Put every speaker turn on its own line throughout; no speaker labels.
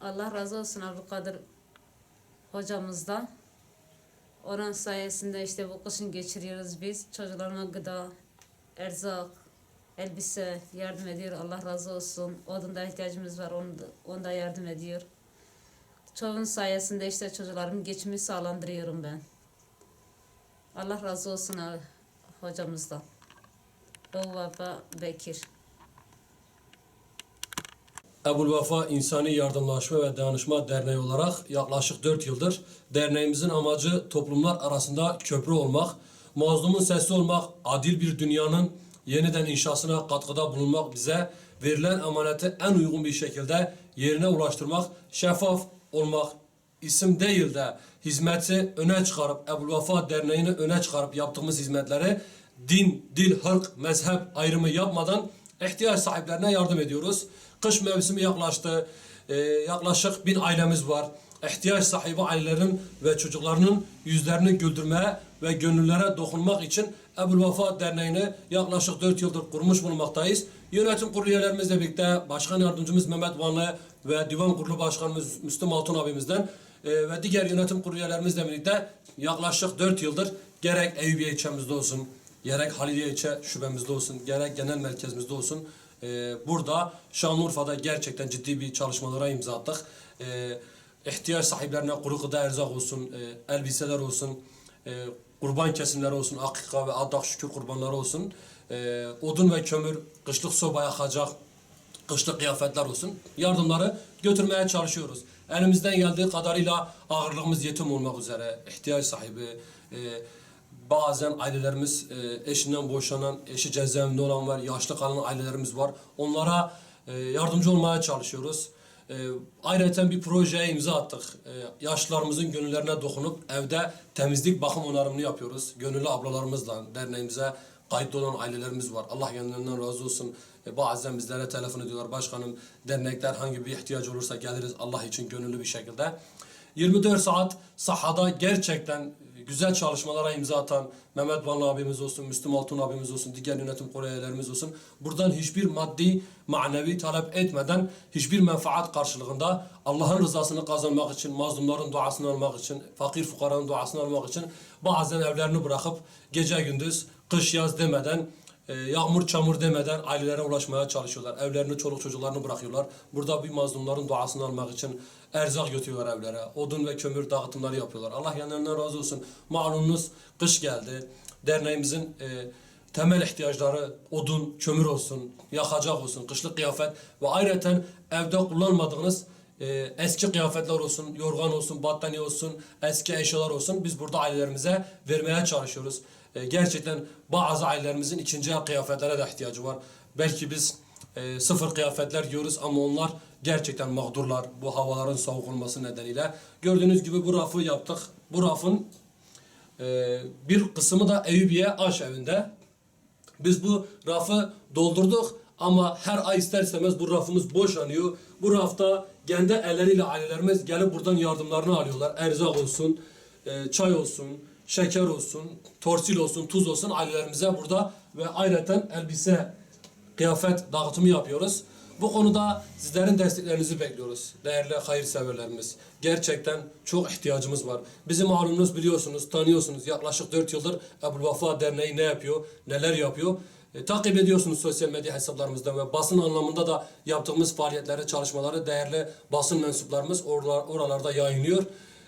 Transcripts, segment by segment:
Allah razı olsun Abdülkadir hocamızdan. Onun sayesinde işte bu kışın geçiriyoruz biz. Çocuklarına gıda, erzak, elbise yardım ediyor. Allah razı olsun. Odunda ihtiyacımız var. Onu da, onu da yardım ediyor. Çoğun sayesinde işte çocuklarımın geçimi sağlandırıyorum ben. Allah razı olsun hocamızdan. Baba Bekir.
Ebul Vefa İnsani Yardımlaşma ve Dayanışma Derneği olarak yaklaşık 4 yıldır derneğimizin amacı toplumlar arasında köprü olmak, mazlumun sesi olmak, adil bir dünyanın yeniden inşasına katkıda bulunmak bize verilen emaneti en uygun bir şekilde yerine ulaştırmak, şeffaf olmak, isim değil de hizmeti öne çıkarıp Ebu Vefa Derneği'ni öne çıkarıp yaptığımız hizmetleri din, dil, hırk, mezhep ayrımı yapmadan ihtiyaç sahiplerine yardım ediyoruz. Kış mevsimi yaklaştı. Ee, yaklaşık bin ailemiz var. İhtiyaç sahibi ailelerin ve çocuklarının yüzlerini güldürmeye ve gönüllere dokunmak için Ebu Vefa Derneği'ni yaklaşık 4 yıldır kurmuş bulunmaktayız. Yönetim kurulu üyelerimizle birlikte Başkan Yardımcımız Mehmet Vanlı ve Divan Kurulu Başkanımız Müslüm Altun abimizden e, ve diğer yönetim kurulu üyelerimizle birlikte yaklaşık 4 yıldır gerek Eyüpiye ilçemizde olsun, gerek Haliliye ilçe şubemizde olsun, gerek genel merkezimizde olsun e, burada Şanlıurfa'da gerçekten ciddi bir çalışmalara imza attık. E, ihtiyaç sahiplerine kuru gıda erzak olsun, e, elbiseler olsun, e, kurban kesimleri olsun, akika ve adak şükür kurbanları olsun, e, odun ve kömür, kışlık soba yakacak, kışlık kıyafetler olsun yardımları götürmeye çalışıyoruz. Elimizden geldiği kadarıyla ağırlığımız yetim olmak üzere ihtiyaç sahibi e, bazen ailelerimiz e, eşinden boşanan, eşi cezaevinde olan var, yaşlı kalan ailelerimiz var. Onlara e, yardımcı olmaya çalışıyoruz. E, ayrıca bir projeye imza attık. E, yaşlılarımızın gönüllerine dokunup evde temizlik bakım onarımını yapıyoruz. Gönüllü ablalarımızla derneğimize kayıtlı olan ailelerimiz var. Allah kendilerinden razı olsun. Bazen bizlere telefon ediyorlar. Başkanım dernekler hangi bir ihtiyacı olursa geliriz Allah için gönüllü bir şekilde. 24 saat sahada gerçekten güzel çalışmalara imza atan Mehmet Vanlı abimiz olsun, Müslüm Altun abimiz olsun, diğer yönetim kurulu üyelerimiz olsun. Buradan hiçbir maddi, manevi talep etmeden, hiçbir menfaat karşılığında Allah'ın rızasını kazanmak için, mazlumların duasını almak için, fakir fukaranın duasını almak için bazen evlerini bırakıp gece gündüz, kış yaz demeden e, yağmur çamur demeden ailelere ulaşmaya çalışıyorlar. Evlerini, çoluk çocuklarını bırakıyorlar. Burada bir mazlumların duasını almak için erzak götürüyorlar evlere. Odun ve kömür dağıtımları yapıyorlar. Allah yanlarından razı olsun. Malumunuz kış geldi. Derneğimizin e, temel ihtiyaçları odun, kömür olsun, yakacak olsun, kışlık kıyafet ve ayrıca evde kullanmadığınız e, eski kıyafetler olsun, yorgan olsun, battaniye olsun, eski eşyalar olsun biz burada ailelerimize vermeye çalışıyoruz. E, gerçekten bazı ailelerimizin ikinci el kıyafetlere de ihtiyacı var. Belki biz e, sıfır kıyafetler giyiyoruz ama onlar gerçekten mağdurlar bu havaların soğuk olması nedeniyle. Gördüğünüz gibi bu rafı yaptık. Bu rafın e, bir kısmı da Eyüpiye Aş evinde. Biz bu rafı doldurduk ama her ay ister istemez bu rafımız boşanıyor. Bu rafta kendi elleriyle ailelerimiz gelip buradan yardımlarını alıyorlar. Erzak olsun, e, çay olsun, şeker olsun, torsil olsun, tuz olsun ailelerimize burada ve ayrıca elbise, kıyafet dağıtımı yapıyoruz. Bu konuda sizlerin desteklerinizi bekliyoruz değerli hayırseverlerimiz. Gerçekten çok ihtiyacımız var. Bizi malumunuz biliyorsunuz, tanıyorsunuz. Yaklaşık 4 yıldır Ebu Vefa Derneği ne yapıyor, neler yapıyor. E, takip ediyorsunuz sosyal medya hesaplarımızdan ve basın anlamında da yaptığımız faaliyetleri, çalışmaları değerli basın mensuplarımız oralar, oralarda yayınlıyor.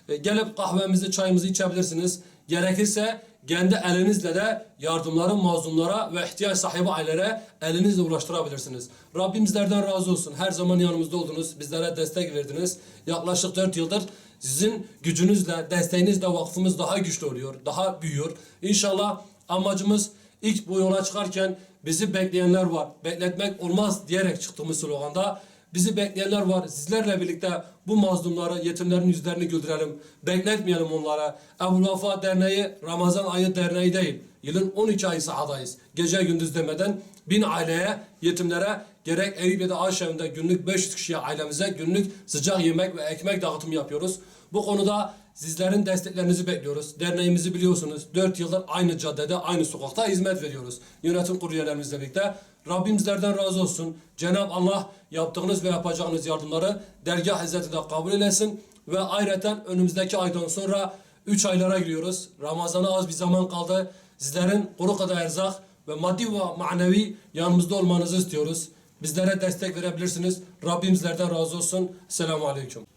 E, gelip kahvemizi, çayımızı içebilirsiniz. Gerekirse kendi elinizle de yardımları mazlumlara ve ihtiyaç sahibi ailelere elinizle ulaştırabilirsiniz. Rabbim sizlerden razı olsun. Her zaman yanımızda oldunuz. Bizlere destek verdiniz. Yaklaşık 4 yıldır sizin gücünüzle, desteğinizle vakfımız daha güçlü oluyor, daha büyüyor. İnşallah amacımız ilk bu yola çıkarken bizi bekleyenler var. Bekletmek olmaz diyerek çıktığımız sloganda Bizi bekleyenler var. Sizlerle birlikte bu mazlumları, yetimlerin yüzlerini güldürelim. Bekletmeyelim onlara. Ebu Vefa Derneği Ramazan ayı derneği değil. Yılın 12 ayı sahadayız. Gece gündüz demeden bin aileye, yetimlere gerek Eyüpiye'de Ayşe'mde günlük 500 kişiye ailemize günlük sıcak yemek ve ekmek dağıtımı yapıyoruz. Bu konuda sizlerin desteklerinizi bekliyoruz. Derneğimizi biliyorsunuz. 4 yıldır aynı caddede, aynı sokakta hizmet veriyoruz. Yönetim kurulu üyelerimizle birlikte. Rabbim sizlerden razı olsun. Cenab-ı Allah yaptığınız ve yapacağınız yardımları dergah izzetinde kabul eylesin. Ve ayrıca önümüzdeki aydan sonra 3 aylara giriyoruz. Ramazana az bir zaman kaldı. Sizlerin kuru kadar erzak ve maddi ve manevi yanımızda olmanızı istiyoruz. Bizlere destek verebilirsiniz. Rabbim sizlerden razı olsun. Selamun Aleyküm.